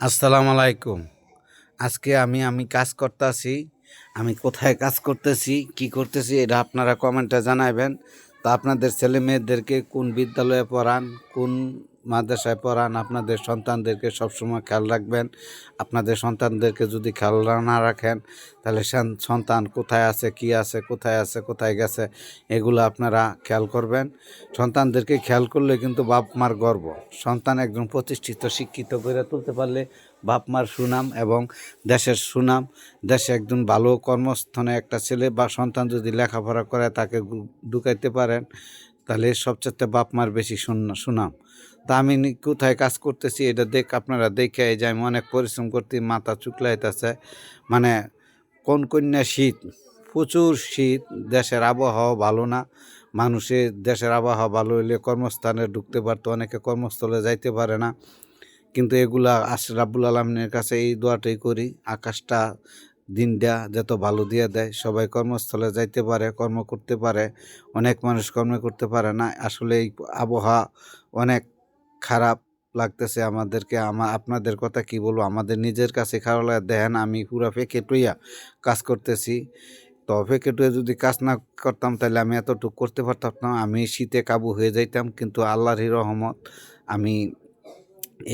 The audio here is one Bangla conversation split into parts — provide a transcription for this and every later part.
আসসালামু আলাইকুম। আজকে আমি আমি কাজ করতেছি, আমি কোথায় কাজ করতেছি, কি করতেছি এটা আপনারা কমেন্টে জানাবেন তা আপনাদের ছেলে মেয়েদেরকে কোন বিদ্যালয়ে পড়ান, কোন মাদ্রাসায় পড়ান, আপনাদের সন্তানদেরকে সবসময় খেয়াল রাখবেন। আপনাদের সন্তানদেরকে যদি খেয়াল না রাখেন, তাহলে সন- সন্তান কোথায় আছে, কি আছে, কোথায় আছে, কোথায় গেছে, এগুলো আপনারা খেয়াল করবেন। সন্তানদেরকে খেয়াল করলে কিন্তু বাপ মার গর্ব। সন্তান একজন প্রতিষ্ঠিত, শিক্ষিত করে তুলতে পারলে বাপ মার সুনাম এবং দেশের সুনাম, দেশে একজন ভালো কর্মস্থানে একটা ছেলে বা সন্তান যদি লেখাপড়া করে, তাকে ঢুকাইতে পারেন। তাহলে সবচেয়ে বাপ মার বেশি সুনাম। তা আমি কোথায় কাজ করতেছি এটা দেখ, আপনারা দেখে যে আমি অনেক পরিশ্রম করতে মাথা চুকলাইতেছে। মানে কোন কন্যা শীত? প্রচুর শীত, দেশের আবহাওয়া ভালো না। মানুষের দেশের আবহাওয়া ভালো হইলে কর্মস্থানে ঢুকতে পারতো, অনেকে কর্মস্থলে যাইতে পারে না। কিন্তু এগুলা আস রাব্বুল আলমিনের কাছে এই দোয়াটাই করি, আকাশটা দিনটা যত ভালো দিয়ে দেয়, সবাই কর্মস্থলে যাইতে পারে, কর্ম করতে পারে, অনেক মানুষ কর্ম করতে পারে না। আসলে এই আবহাওয়া অনেক খারাপ লাগতেছে আমাদেরকে। আমা আপনাদের কথা কি বলব? আমাদের নিজের কাছে খারাপ লাগে, দেখেন আমি পুরা টুইয়া কাজ করতেছি। তো টুয়ে যদি কাজ না করতাম, তাহলে আমি এতটুকু করতে পারতাম না। আমি শীতে কাবু হয়ে যাইতাম, কিন্তু আল্লাহর রহমত, আমি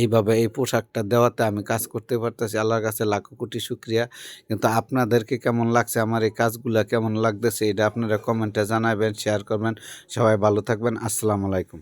এইভাবে এই পোশাকটা দেওয়াতে আমি কাজ করতে পারতেছি। আল্লাহর কাছে লাখো কোটি শুক্রিয়া। কিন্তু আপনাদেরকে কেমন লাগছে? আমার এই কাজগুলা কেমন লাগতেছে? এটা আপনারা কমেন্টে জানাবেন শেয়ার করবেন। সবাই ভালো থাকবেন। আসসালামু আলাইকুম।